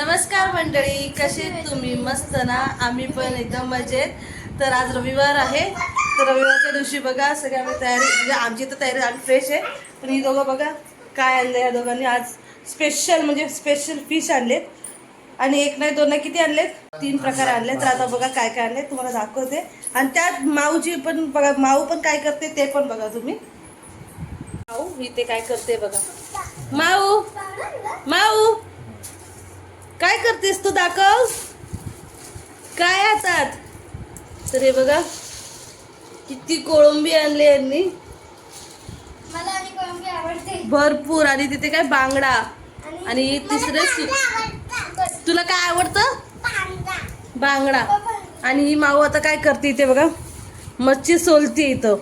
नमस्कार मंडळी कसे तुम्ही? मस्त ना? आम्ही पण एकदम मजेत. तर आज रविवार आहे. तर रविवारच्या दिवशी बघा सगळ्या आम्ही तयारी म्हणजे आमची तर तयारी आम्ही फ्रेश आहे. पण ही दोघं बघा काय आणलं या दोघांनी आज? स्पेशल म्हणजे स्पेशल फिश आणलेत. आणि एक नाही दोन नाही किती आणलेत? तीन प्रकार आणले तर आता बघा काय काय आणले तुम्हाला दाखवते. आणि त्यात माऊची पण बघा माऊ पण काय करते ते पण बघा तुम्ही. माऊ इथे काय करते बघा. माऊ माऊ काय करतेस तू दाखव काय हातात? तर हे बघा किती कोळंबी आणली यांनी. मला आणि कोळंबी आवडते. भरपूर आणि तिथे काय बांगडा. आणि तिसरे तुला काय आवडतं? बांगडा. आणि ही माऊ आता काय करते इथे बघा? मच्छी सोलते इथं.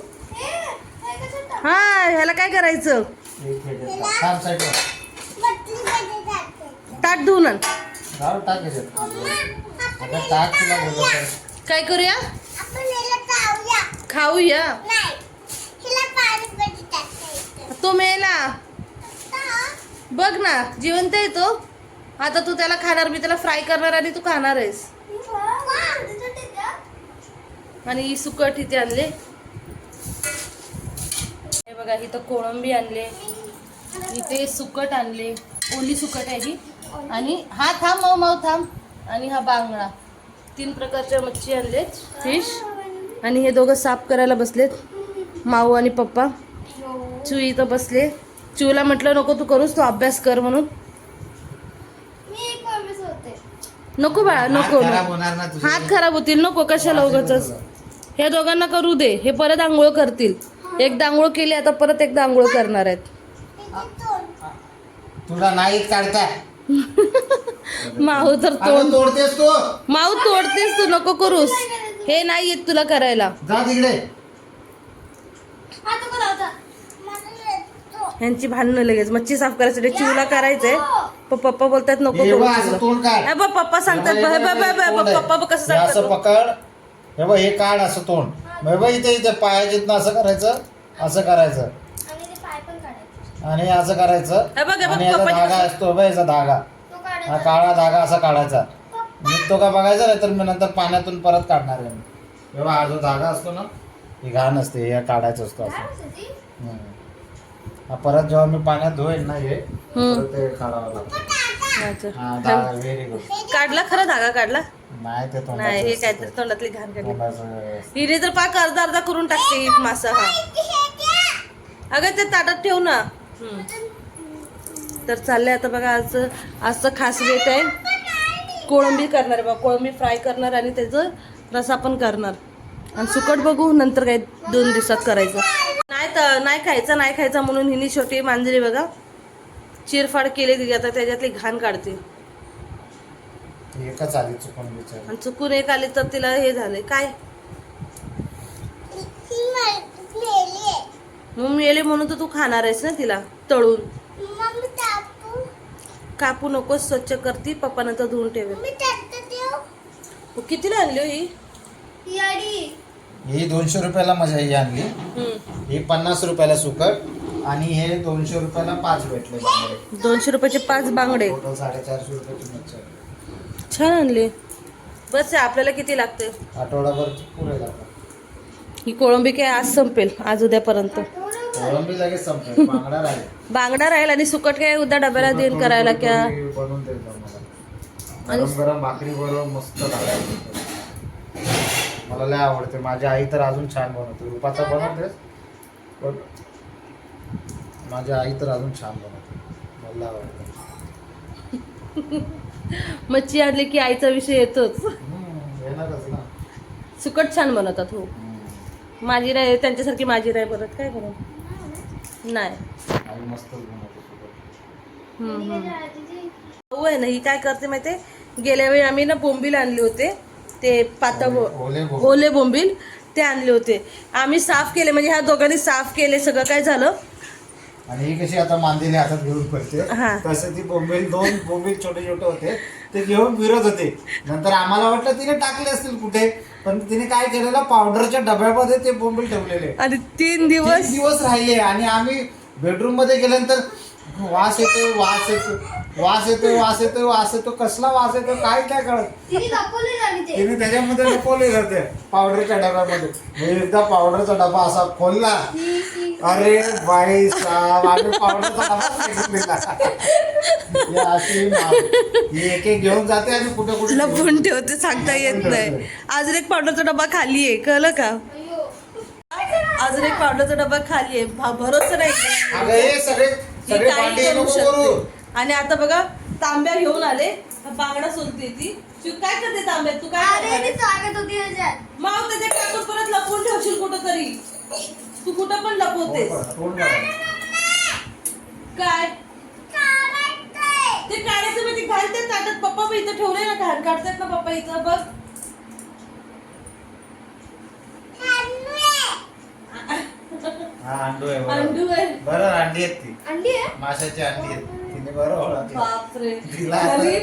हा? ह्याला काय करायचं? ताट धुवून आण. टाक याच्यात. आता टाक तुला बोलत आहे. काय करूया? खाऊया. तो मेला. बघ ना जिवंत आहे तो. आता तू त्याला खाणार मी त्याला फ्राय करणार आणि तू खाणार आहेस. आणि ही सुकट इथे आणले. हे बघा इथं कोळंबी आणले. इथे सुकट आणले. ओली सुकट आहे ही. आणि हा थांब माऊ माऊ थांब. आणि हा बांगडा. तीन प्रकारच्या मच्छी आणले फिश. आणि हे दोघं साफ करायला बसलेत. माऊ आणि पप्पा. चू इथं बसले. चूला म्हटलं नको तू करूस तू अभ्यास कर म्हणून. नको बाळा हात नको खराब नको. होणार ना तुझे. हात खराब होतील नको कशाला उगाच ह्या दोघांना करू दे हे परत आंघोळ करतील. एकदा आंघोळ केली आता परत एकदा आंघोळ करणार आहेत. तुला नाही काढता माऊ तर तोड. तोडतेस तू. माऊ तोडतेस तू नको करूस. हे नाही येत तुला करायला. जा तिकडे. ह्यांची भांडणं लगेच. मच्छी साफ करायसाठी चिवला करायचंय. पप्पा बोलतात नको करू पप्पा सांगतात. पप्पा कसं हे असं सांगतात. पकड. हे बघ हे काढ असं तोंड. इथे इथे पायाच्या असं करायचं. असं करायचं. आणि असं करायचं. आणि याचा धागा असतो बघ याचा धागा. हा काळा धागा असा काढायचा. निघतो का बघायचा नाही तर मी नंतर पाण्यातून परत काढणार आहे मी. तेव्हा हा जो धागा असतो ना ही घाण असते हे काढायचं असतो असं. हम्म. हा परत जेव्हा मी पाण्यात धुवेल ना हे. परत ते काढावं लागतं. अच्छा. हा धागा व्हेरी गुड काढला खरा धागा काढला? नाही ते नाही हे तोंडाचं काहीतरी तोंडातली घाण काढली. तोंडाचं हिने तर पाक अर्धा अर्धा करून टाकते मासा हा. अगं ते ताटात ठेव ना. तर चाललंय आता बघा आज आजचं खास बेत आहे कोळंबी करणार आहे बघा कोळंबी फ्राय करणार आणि त्याचं रसा पण करणार आणि सुकट बघू नंतर काही दोन दिवसात करायचं नाही तर नाही खायचं नाही खायचं म्हणून हिने छोटी मांजरी बघा चिरफाड केली तिची आता त्याच्यातली घाण काढते एकच आली चुकून बिचारी आणि चुकून एक आली तर तिला हे झालंय काय मग मेले म्हणून तर तू खाणार आहेस ना तिला तळून. कापू नकोस स्वच्छ करती पप्पा नंतर धुवून ठेवेल. कितीला आणली हो ही? ही दोनशे रुपयाला मजा ही आणली. हम्म. ही पन्नास रुपयाला सुकट आणि हे दोनशे रुपयाला पाच भेटले बांगडे. दोनशे रुपयाचे पाच बांगडे. टोटल साडेचारशे रुपयाची मच्छी छान आणले. बस आहे, आपल्याला किती लागते आठवडाभर पुरे जातात ही कोळंबी काय आज संपेल आज उद्यापर्यंत. कोळंबी लगेच संपते बांगडा राहील. बांगडा राहील आणि सुकट काय उद्या डब्याला देईन करायला क्या? कोळंबी बनवून देईल मला गरम गरम भाकरी बरोबर मस्त लागायचं मला लय आवडते. माझी आई तर अजून छान बनवते. रुपाचा बनवतेस पण माझी आई तर अजून छान बनवते. मला आवडते. मच्छी आणली की आईचा विषय येतोच. येणारच ना. सुकट छान बनवतात हो. माझी नाही त्यांच्यासारखी माझी नाही बनत काय करू? नाही. भाऊ आहे ना ही काय करते माहितीये? गेल्या वेळी आम्ही ना बोंबील आणले होते. ते पातळ ओले बोंबील ते आणले होते. आम्ही साफ केले म्हणजे ह्या दोघांनी साफ केले सगळं काय झालं? आणि ही कशी आता मांदेली हातात घेऊन पडते हा. तसे ती बोंबील दोन बोंबील छोटे छोटे होते. ते घेऊन फिरत होते. नंतर आम्हाला वाटलं तिने टाकले असतील कुठे पण तिने काय केलेलं पावडरच्या डब्यामध्ये ते बोंबील ठेवलेले. आणि तीन तीन दिवस दिवस राहिले आणि आम्ही बेडरूममध्ये गेल्यानंतर वास येतो वास येतो वास येतोय वास येतोय वास येतो कसला वास येतो काय काय कळत? तिने दाखवले आणि ते. तिने त्याच्यामध्ये लपवले जाते पावडरच्या डब्यामध्ये मी एकदा पावडरचा डबा असा खोलला. शी, शी. अरे बाई साहेब आम्ही पावडरचा डबा फेकून दिला ही अशी मा- ही एक एक घेऊन जाते आणि कुठे कुठे लपून ठेवते सांगता येत नाही. एक पावडरचा डबा खाली आहे कळलं का? अय्यो. अजून एक पावडरचा डबा खाली आहे. भा- भरोसा नाही. अगं हे सगळे सगळे काही भांडे करू नको करू. शकते आणि आता बघा तांब्या घेऊन आले. हा बांगडा सोलते ती. तू काय करते तांब्यात तू काय अरे करते? ती सांगत होती ह्याच्यात. माव त्याच्यात टाकून परत लपवून ठेवशील कुठं तरी तू कुठं पण लपवतेस. काय? ते काढायचं म्हणजे घालते ताटात पप्पा पण इथं ठेवले ना घाण काढतात ना पप्पा इथं बघ. अंडू आहे बरोबर. अंडू आहे. बरं अंडी आहेत ती. अंडी आहे? माशाची अंडी आहेत. ओळखलं बापरे. तिला- खरी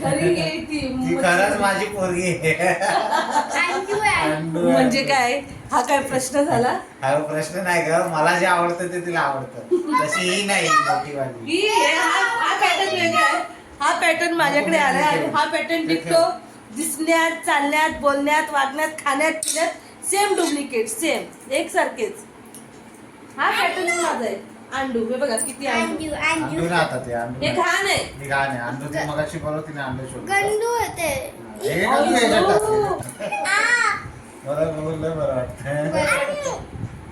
खरी घे ती ती खरंच माझी पोरगी आहे. आहे. म्हणजे काय? हा काय प्रश्न झाला? हा प्रश्न नाही ग. मला जे आवडतं ते तिला आवडतं. तशी ही नाही मोठी वाली. हे हा हा पॅटर्न वेगळा आहे. हा पॅटर्न माझ्याकडे आलाय. आणि हा पॅटर्न टिकतो दिसण्यात चालण्यात बोलण्यात वागण्यात खाण्यात पिण्यात. सेम डुप्लिकेट सेम एकसारखेच. हा पॅटर्न माझा आहे. अंडू हे बघा किती अंडू. ना आता ते अंडू. हे. घाण आहे. घाण आहे. अंडू ती मगाशी बरोबर तिने अंडू शोधलं गंडू होते. हे अंडू. बरं बोललं बरं वाटतं बरं.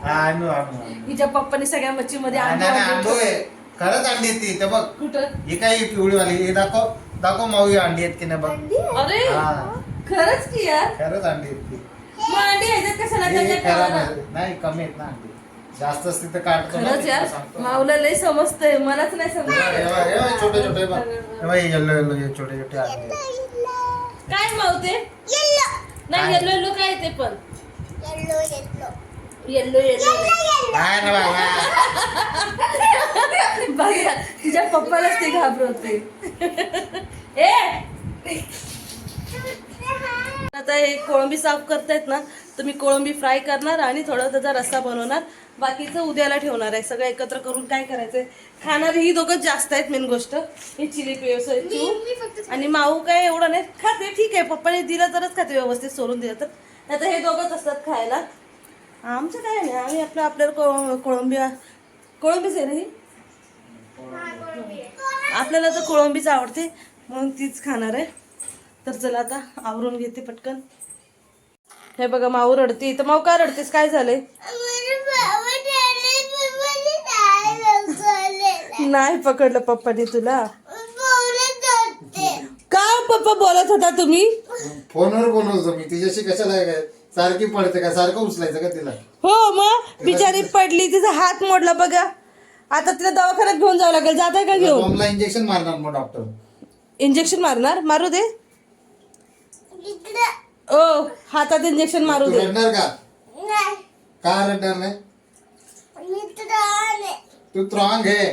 हा अंडू अंडू अंडू. हिच्या पप्पाने सगळ्या मच्छीमध्ये अंडू नाही, अंडू आणून आहे. खरंच अंडी आहेत ती ते बघ. कुठं? ही काय ही पिवळीवाली हे दाखव दाखव माऊ ही अंडी आहेत की नाही बघ? अरे हा. खरंच की यार. खरंच अंडी आहेत ती. मग अंडी ह्याच्यात कशाला? हे त्याच्यात खराब ठेवायला? आहे. नाही कमी आहेत ना अंडी. जास्त असतील तर काढतो खरंच यार. माऊला लय समजतंय मलाच नाही समजत. छोटे छोटे येल्लो येल्लो छोटे. काय मावते नाही येलो येलो काय ते पण? येल्लो येल्लो काय ना बाबा? बघा तिच्या पप्पालाच ते घाबरवते ए! आता हे कोळंबी साफ करतायत ना तर मी कोळंबी फ्राय करणार आणि थोडा त्याचा रस्सा बनवणार. बाकीचं उद्याला ठेवणार आहे. सगळं एकत्र करून काय करायचंय? खाणारी ही दोघं जास्त आहेत मेन गोष्ट. हे चिली मी मी पेव फक्त आणि माऊ काय एवढं नाही खाते ठीक आहे. पप्पाने दिलं तरच खाते व्यवस्थित सोडून दिलं तर. आता हे दोघंच असतात खायला. आमचं काय नाही. आम्ही आपलं आपल्याला कोळंबी कोळंबीच आहे ना ही? आपल्याला तर कोळंबीच आवडते. म्हणून तीच खाणार आहे. तर चला आता आवरून घेते पटकन. हे बघा माऊ रडते. तर माऊ का रडतेस? काय झालंय? नाही पकडलं पप्पाने तुला. का पप्पा बोलत होता तुम्ही? फोनवर बोलत होतो मी. तिच्याशी कशाला काय? सारखी पडते का? सारखं उचलायचं का तिला? हो मग? बिचारी पडली तिचा हात मोडला बघा. आता तिला दवाखान्यात घेऊन जावं लागेल. जात आहे का घेऊन? इंजेक्शन मारणार मग डॉक्टर इंजेक्शन मारणार? मारू दे. ओ हातात इंजेक्शन मारू तू दे. रडणार का? का रडणार नाही? तू त्रॉंग आहे.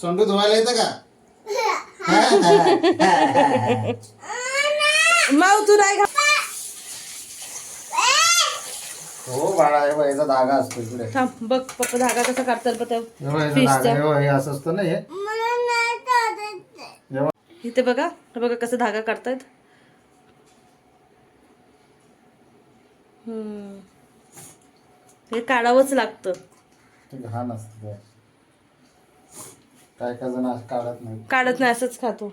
सोंडू धुवायला येतं का? माऊ तू नाही घा- हो बाळा हे बघ, याचा धागा असतो इकडे. थांब बघ पप्पा धागा कसा काढतात बघ हे बघ, याचा Fish धागा चा. हे बघ, हे असं असतं ना हे? हे बघ. इथे बघा हे बघा कसं धागा काढतायत. हे काढावंच लागतं. ते घाण असतं ते. काय काय जण असं काढत नाही काढत नाही असंच खातो.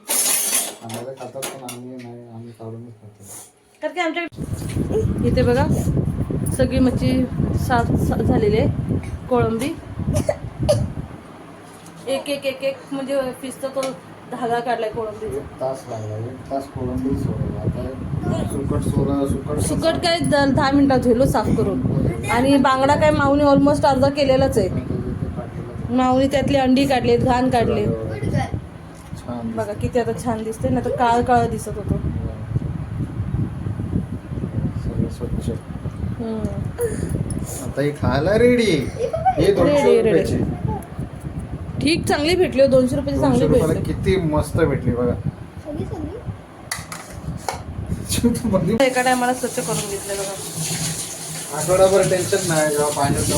आम्हाला खातात पण आम्ही नाही आम्ही काढूनच खातो. कारण की आमच्या इथे बघा सगळी मच्छी साफ सा- झालेली आहे कोळंबी. एक एक एक एक म्हणजे फिसचा तो धागा काढलाय कोळंबीचा. एक तास लागला एक तास कोळंबी सोडला. आता सुकट सोडा सुकट सुकट काय द- दहा मिनिटात होईल हो साफ करून. आणि बांगडा काय माऊनी ऑलमोस्ट अर्धा केलेलाच आहे. माऊनी त्यातली अंडी काढली घाण काढले. छान बघा किती आता छान दिसते ना तर काळ काळ दिसत होतो. सगळं स्वच्छ हम्म. आता ही खायला रेडी हे दोनशे Ready, ready. रुपयाची. ठीक चांगली भेटली हो दोनशे रुपयाची दोनशे चांगली रुपयाला भेटली. किती मस्त भेटली बघा. एका टायमाला स्वच्छ करून घेतलं बघा. आठवडाभर टेन्शन नाही जेव्हा पाण्यात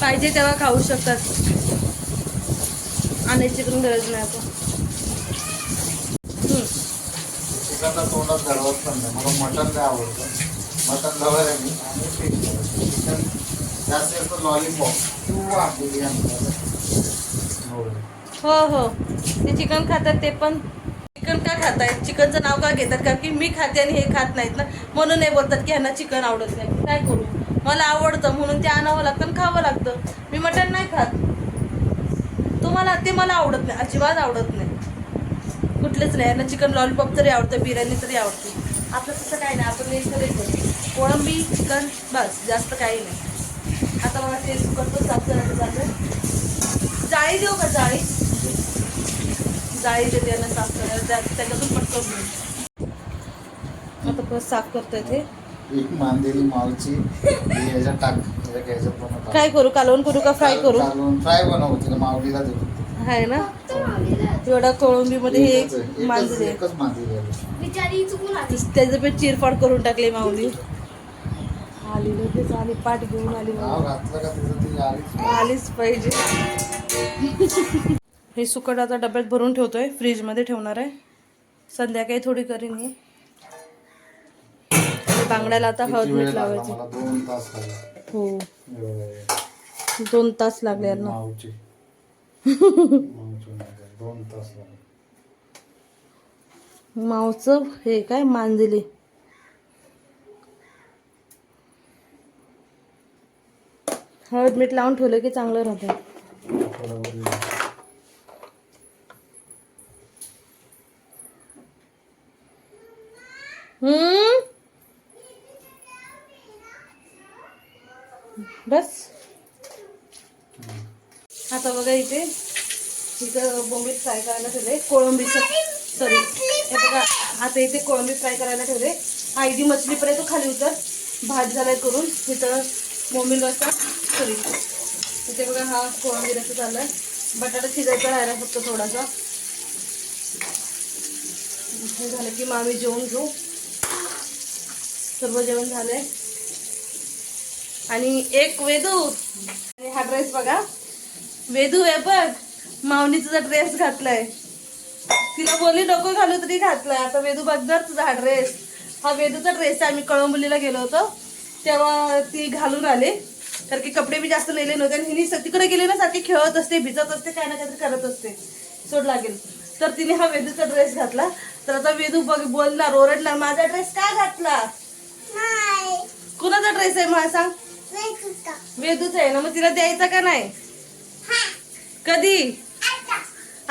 पाहिजे तेव्हा खाऊ शकतात. आणायची पण गरज नाही आपण पण नाही. हो हो. ते चिकन खातात ते पण. चिकन का खात आहेत चिकनचं नाव का घेतात? का की मी खाते आणि हे खात नाहीत ना. म्हणून नाही बोलतात की ह्यांना चिकन आवडत नाही. काय करू? मला आवडतं. म्हणून ते आणावं लागतं आणि खावं लागतं. मी मटण नाही खात. तुम्हाला ते मला आवडत नाही. अजिबात आवडत नाही. कुठलेच नाही. यांना चिकन लॉलीपॉप तरी आवडतं बिर्याणी तरी आवडते. आपलं तसं काही नाही. आपण नेहमी करायचं कोळंबी चिकन बस. जास्त काही नाही. आता मला ते करतो. साफ करायचं झालं जाळी देऊ का जाळी? जाळी देते यांना साफ करायला त्या- त्याच्यातून पटकन आता परत साफ करतोय ते. एक मांदेली ही टाक बनवतात काय करू कालवण करू का फ्राय करू? फ्राय बनव तिला माऊलीला देतो आहे ना. एवढा कोळंबीमध्ये हे एकच आहे, एकच- मांजरे त्याचं पण चिरफाड करून टाकले माऊली. आली लगेच आली पाठ घेऊन आली आलीच पाहिजे. हे सुकट आता डब्यात भरून ठेवतोय. फ्रीजमध्ये ठेवणार आहे. संध्याकाळी थोडी करीन ही आणि बांगड्याला आता हळद मीठ लावायचं. हो. दोन तास लागले यांना लागले. मावचं हे काय? मांजली. हळद मीठ लावून ठेवलं की चांगलं राहतं थोडं वरी- हम्म बस आता बघा इथे इथं बोंबील फ्राय करायला ठेवले. कोळंबीचं सॉरी हे बघा आता इथे कोळंबी फ्राय करायला ठेवले. आयदी मछली पर्यंत खाली उतर. भात झालाय करून इथं बोंबील रस्ता सॉरी इथे बघा हा कोळंबी रस्ता चाललाय. बटाटा शिजायचा राहिला फक्त थोडासा. हे झालं की मग आम्ही जेवण घेऊ. सर्व जेवण झालंय. आणि एक वेदू. आणि हा ड्रेस बघा. वेदू आहे बघ. माऊनी तुझा ड्रेस घातलाय. तिला बोलली नको घालू तरी घातलाय आता वेदू बघणार तुझा हा ड्रेस हा वेदूचा ड्रेस आहे. आम्ही कळंबोलीला गेलो होतो. तेव्हा ती घालून आले. कारण की कपडे बी जास्त नेले नव्हते. आणि हिने स- तिकडे गेले ना सारखी खेळत असते भिजत असते काय ना काहीतरी करत असते. सोड लागेल. तर तिने हा वेदूचा ड्रेस घातला. तर आता वेदू बघ बोलणार ओरडणार माझा ड्रेस का घातला? कुणाचा ड्रेस आहे मला सांग? वेदूच. आहे ना मग तिला द्यायचा का नाही? कधी?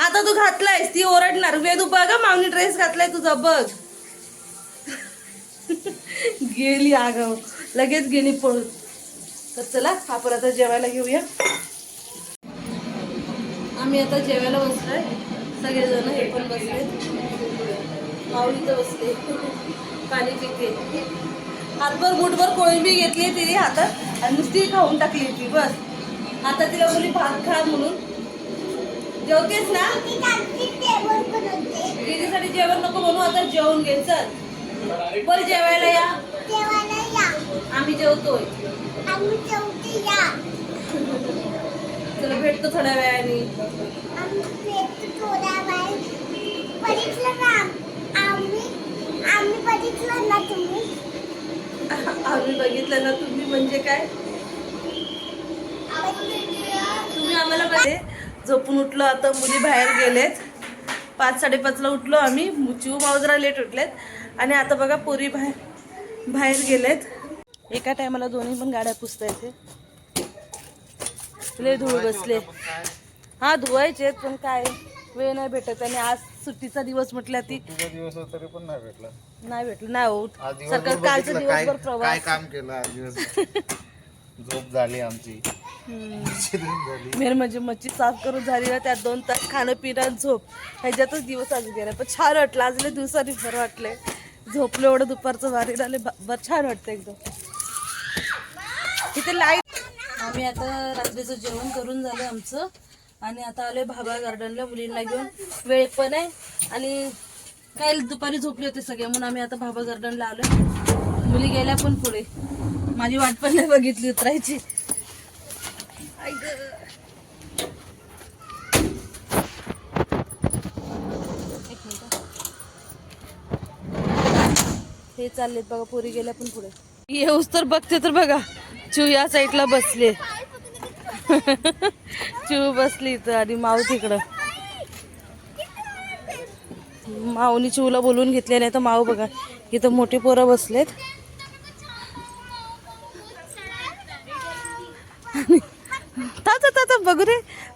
आता तू घातलायस ती ओरडणार. वेदू बघ मावनी ड्रेस घातलाय तुझा बघ. गेली आगाव लगेच गेली पळून. तर चला आपण आता जेवायला घेऊया. आम्ही आता जेवायला बसलोय. सगळेजण हे पण बसले माऊली तर बसले. पाणी पिते. हातभर मुठभर कोळंबी घेतली तिने हातात. आणि नुसती खाऊन टाकली ती बस. आता तिला मुली भात खा म्हणून. जेवतेस ना? दीदीसाठी जेवण नको बनवू आता जेवून घे चल. बर जेवायला या. आम्ही जेवतोय. चला भेटतो थोड्या वेळाने. आम्ही बघितलं ना तुम्ही म्हणजे काय? तुम्ही आम्हाला बघे झोपून उठलो आता मुली बाहेर गेलेत. पाच साडेपाचला उठलो आम्ही. चिऊ भाऊ जरा लेट उठलेत. आणि आता बघा पोरी बाहेर बाहेर गेलेत. एका टायमाला दोन्ही पण गाड्या पुसता येते लय धूळ बसले. हा धुवायचे पण काय? वेळ नाही भेटत. आणि आज सुट्टीचा दिवस म्हटल्या ती दिवस तरी पण नाही भेटला. नाही भेटलं. नाही हो आज सरकार कालचं दिवसभर प्रवास. काम केलं झोप झाली आमची. झाली. मेन म्हणजे मच्छी साफ करून झाली ना त्यात दोन तास खाणं पिणं झोप. ह्याच्यातच दिवस आज गेला. पण छान वाटलं. आज लय दिवसांनी बरं वाटले झोपलं एवढं दुपारचं वारी आले बरं छान वाटतं एकदम. इथे लाइट आम्ही आता रात्रीचं जेवण करून झालं आमचं. आणि आता आलोय भाबा गार्डनला मुलींना घेऊन. वेळ पण आहे. आणि काय दुपारी झोपले होते सगळे म्हणून आम्ही आता भाबा गार्डनला आलोय. मुली गेल्या पण पुढे. माझी वाट पण नाही बघितली उतरायची. हे चाललेत बघा पोरी गेल्या पण पुढे. येऊस तर बघते तर बघा. चू या साईडला बसले. चू बसली इथं आणि माऊ तिकडं. माऊनी चिवला बोलवून घेतले नाही तर माऊ बघा. इथं मोठी पोरं बसलेत.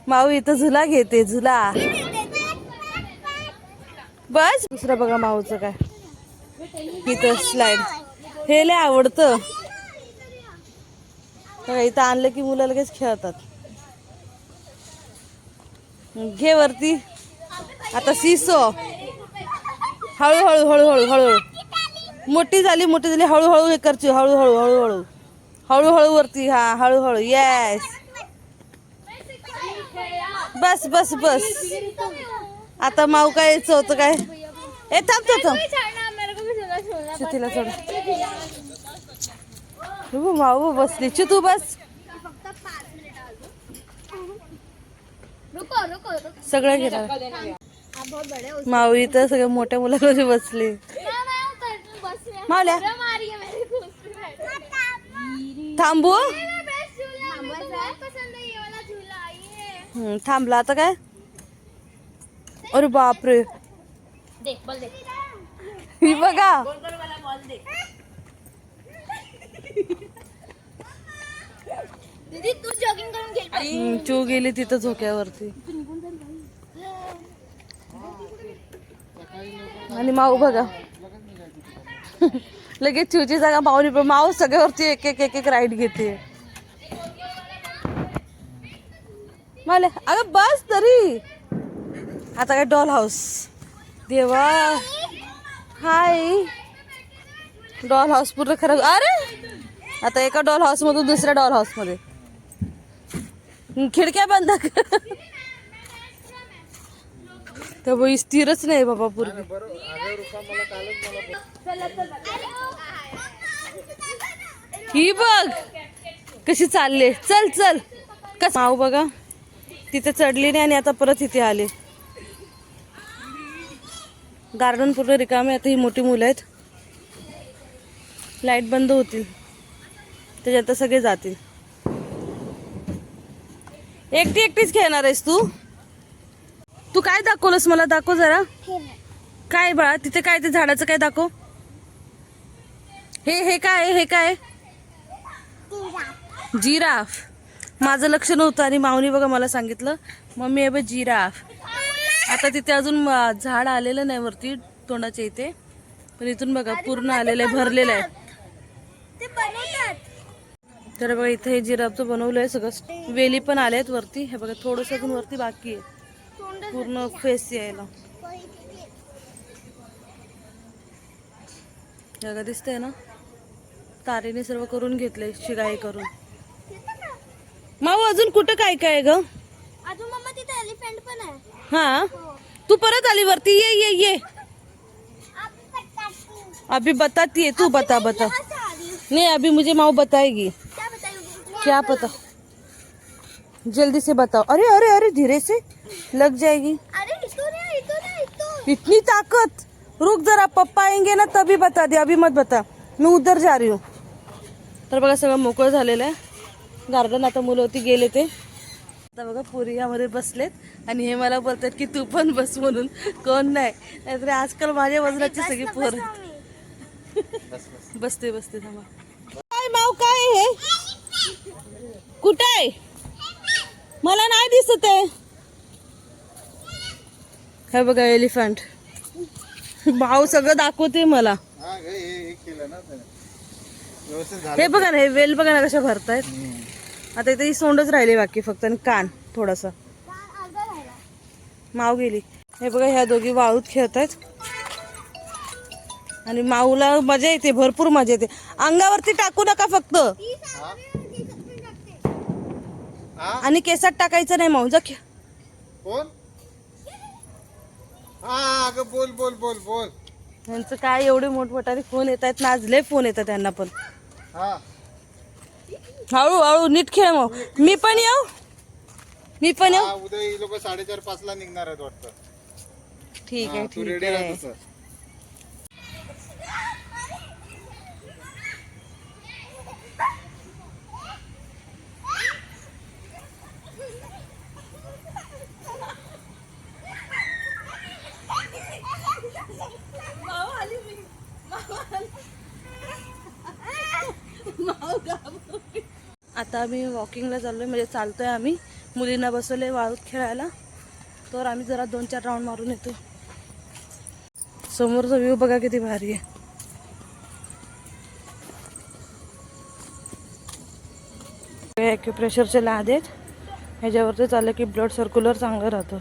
माऊ इथं झुला घेते झुला. बस. दुसरं बघा माऊचं काय. इथं स्लाइड हे लय आवडतं. बघा, इथं आणलं की मुलं लगेच खेळतात. घे वरती. आता सिसो. हळूहळू हळूहळू हळूहळू. मोठी झाली मोठी झाली. हळूहळू हे करची हळूहळू हळूहळू. हळूहळू वरती हा हळूहळू. येस बस बस बस. आता माऊ काय यायचं होतं काय? ए थांब थांब चितीला सोड. माऊ बसली. चि तू बस. रुको रुको रुको. सगळं घेणार आप बहुत बड़े हो माऊ इथं सगळ्या मोठ्या मुलांमध्ये बसली. मावल्या. थांबू. थांबला आता काय? अरे बापरे. देख बल देख. ही बघा. दीदी तू जॉगिंग करून घे. हम्म, चू गेली तिथं झोक्यावरती. आणि माऊ बघा. लगेच चिवची जागा माऊनी पण माऊ सगळ्यावरती एक एक एक एक राईड घेते. मला अगं बस तरी. आता काय डॉल हाऊस देवा. हाय. डॉल हाऊस पूर्ण खराब. अरे! आता एका डॉल हाऊस मधून दुसऱ्या डॉल हाऊसमध्ये. खिडक्या बंद कर. तर स्थिरच नाही बाबा पूर्वी. ही बघ कशी चालले चल चल. कस माऊ बघा. तिथे चढली नाही आणि आता परत इथे आले. गार्डन पूर्ण रिकामे आता ही मोठी मुलं आहेत. लाइट बंद होतील. त्याच्यात सगळे जातील. एकटी एकटीच खेळणार आहेस तू? तू काय दाखवलंस मला? दाखव जरा. काय बाळा तिथे काय ते झाडाचं काय दाखव. हे हे काय? हे काय जिराफ. माझं लक्ष नव्हतं आणि माऊनी बघा मला सांगितलं मम्मी हे बघ जिराफ. आता तिथे अजून झाड आलेलं नाही वरती तोंडाच्या इथे. पण इथून बघा पूर्ण आलेलं आहे भरलेलं आहे. तर बघा इथे हे जिराफचं बनवलं आहे सगळं वेली पण आल्या आहेत वरती. हे बघा थोडंसं अजून वरती बाकी आहे. पूर्ण फेस यायला. जगा दिसतंय ना? तारेने सर्व करून घेतलंय शिगाई करून. माऊ अजून कुठं काय काय आहे ग? अजून मम्मा तिथे एलिफंट पण आहे. हा? तू परत आली वरती ये ये ये. अभी बताती है. तू बता बता. नहीं अभी मुझे माऊ बताएगी. क्या पता? जल्दी से बताओ. अरे अरे अरे धीरे से. लग जाएगी. अरे इतो नहीं इतो नहीं इतो. इतनी ताकत. रुक जरा पप्पा आएँगे ना तभी बता दे. अभी मत बता. मैं उधर जा रही हूँ. तर बघा सगळं मोकळं झालेलं आहे. गार्डन आता मुलं होती गेले ते. आता बघा पुरी यामध्ये बसलेत. आणि हे मला बोलतात की तू पण बस म्हणून. कोण नाही. नाहीतर आजकाल माझ्या वजनाची सगळी पोर. बसते बसते थांबा. काय माव काय हे? कुठं आहे? मला नाही दिसत आहे. हे बघा एलिफंट. भाऊ सगळं दाखवते मला. हा हे हे केलं ना त्याने. व्यवस्थित झालं. हे बघा ना हे वेल बघा ना कशा भरतायत. आता इथे सोंडच राहिली बाकी फक्त आणि कान थोडासा. माऊ गेली. हे बघा ह्या दोघी वाळूत खेळतायत. आणि माऊला मजा येते भरपूर मजा येते. अंगावरती टाकू नका फक्त. आणि केसात टाकायचं नाही माऊ जा बोल बोल बोल बोल. यांचं काय एवढे मोठमोठाने फोन येत आहेत ना आज लय फोन येतात त्यांना पण. हा. हळू हळू नीट खेळ मग. मी पण येऊ? मी पण येऊ? उद्या लोक साडेचार पाच ला निघणार आहेत वाटतं. ठीक आहे तू ठीक आहे. आता आम्ही वॉकिंगला चाललो आहे म्हणजे चालतो आहे आम्ही. मुलींना बसवले वाळूत खेळायला. तर आम्ही जरा दोन चार राऊंड मारून येतो समोरचा व्ह्यू बघा किती भारी आहे. ॲक्युप्रेशरचे लाद आहेत. ह्याच्यावरती चाललं की ब्लड सर्क्युलर चांगलं राहतं.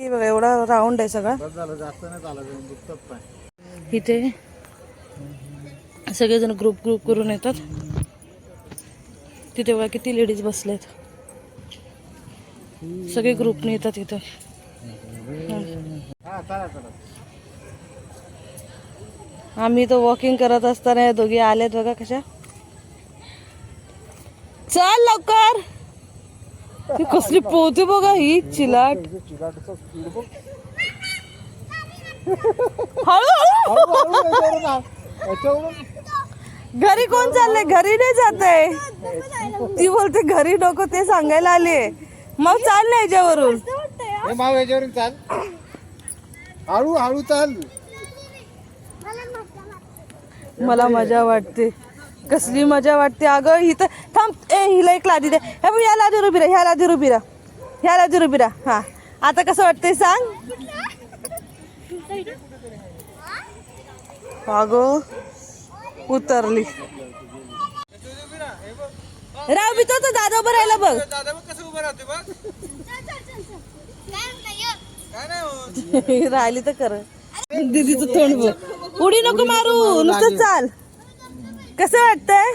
बघा एवढा राऊंड आहे सगळा. इथे सगळेजण ग्रुप ग्रुप करून येतात. तिथे बघा किती लेडीज बसलेत. सगळे ग्रुपने येतात इथं. आम्ही तर वॉकिंग करत असताना दोघी आल्यात बघा कशा. चल लवकर. ती कसली पोहते बघा ही चिलाट. हळू. घरी कोण चाललंय? घरी नाही जात आहे ती बोलते घरी नको ते सांगायला आले मग चाल ना याच्यावरून. माव याच्यावरून चाल. हळू हळू चाल. मला मजा वाटते. कसली मजा वाटते. अगं ही तर थांब. ए हिला एक लादी दे. हे बघ, ह्या लादीवर उभी राहा ह्या लादीवर उभी राहा. ह्या लादीवर उभी राहा. हा. आता कसं वाटतंय सांग? अगं उतरली. राव बी तो दादा उभं राहिला बघ. दादा बघ कसं उभं राहते बघ. काय नाही होत. राहिली तर कर दीदीचं तोंड बघ. उडी नको मारू नुसतं चाल. कसं वाटतंय?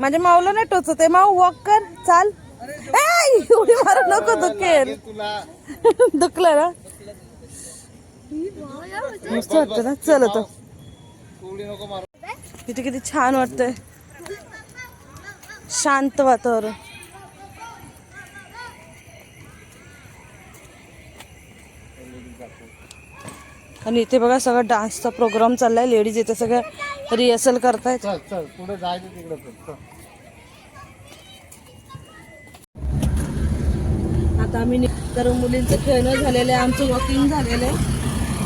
माझ्या माऊला नाही टोचत आहे माऊ वॉक कर चाल. उडी मारू नको दुखेल. दुखलं ना? मस्त वाटतं ना चल आता. इथे किती छान वाटतंय. शांत वातावरण. आणि इथे बघा सगळा डान्सचा प्रोग्राम चाललाय लेडीज इथे सगळ्या रिहर्सल करतायत. पुढे जायचं तिकडे. आता आम्ही तर मुलींचं खेळणं झालेलं आहे आमचं वॉकिंग झालेलं आहे.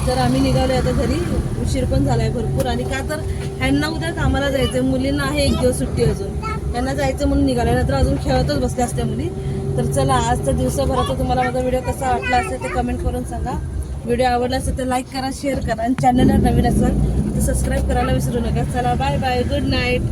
तर आम्ही निघालो आता घरी उशीर पण झालाय भरपूर. आणि का तर ह्यांना उद्या कामाला जायचं मुलींना आहे एक दिवस सुट्टी अजून. त्यांना जायचं म्हणून निघालं नंतर अजून खेळतच बसल्या असत्या मुली. तर चला आजचा दिवसभराचा तुम्हाला माझा व्हिडिओ कसा वाटला असेल ते कमेंट करून सांगा. व्हिडिओ आवडला असेल तर लाईक करा शेअर करा. आणि चॅनलला नवीन असाल तर सबस्क्राईब करायला विसरू नका. चला बाय बाय गुड नाईट